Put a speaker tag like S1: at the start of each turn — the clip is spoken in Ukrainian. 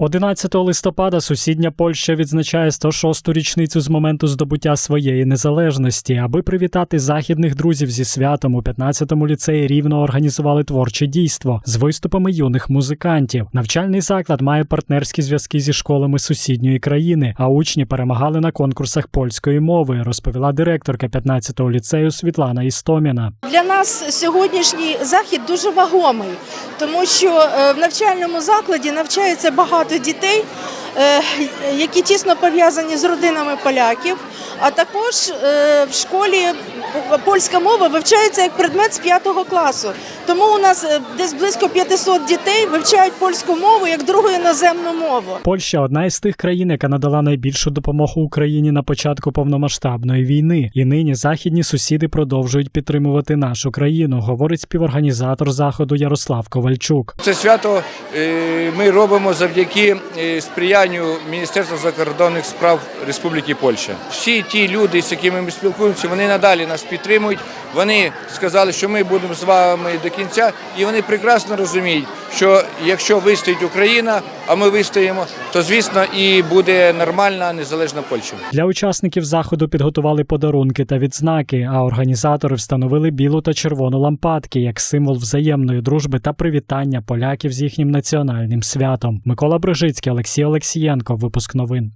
S1: 11 листопада сусідня Польща відзначає 106-ту річницю з моменту здобуття своєї незалежності. Аби привітати західних друзів зі святом у 15-му ліцеї рівно організували творче дійство з виступами юних музикантів. Навчальний заклад має партнерські зв'язки зі школами сусідньої країни, а учні перемагали на конкурсах польської мови, розповіла директорка 15-го ліцею Світлана Істоміна.
S2: Для нас сьогоднішній захід дуже вагомий, тому що е, в навчальному закладі навчається багато дітей, е, які тісно пов'язані з родинами поляків. А також е, в школі польська мова вивчається як предмет з 5 класу. Тому у нас е, десь близько 500 дітей вивчають польську мову як другу іноземну мову.
S1: Польща одна із тих країн, яка надала найбільшу допомогу Україні на початку повномасштабної війни, і нині західні сусіди продовжують підтримувати нашу країну, говорить співорганізатор заходу Ярослав Ковальчук.
S3: Це свято е, ми робимо завдяки е, сприянню Міністерства закордонних справ Республіки Польща. Всі ті люди, з якими ми спілкуємося, вони надалі нас підтримують. Вони сказали, що ми будемо з вами до кінця, і вони прекрасно розуміють, що якщо вистоїть Україна, а ми вистоїмо, то звісно і буде нормальна незалежна Польща.
S1: Для учасників заходу підготували подарунки та відзнаки, а організатори встановили білу та червону лампадки як символ взаємної дружби та привітання поляків з їхнім національним святом. Микола Брижицький, Олексій Олексієнко. Випуск новин.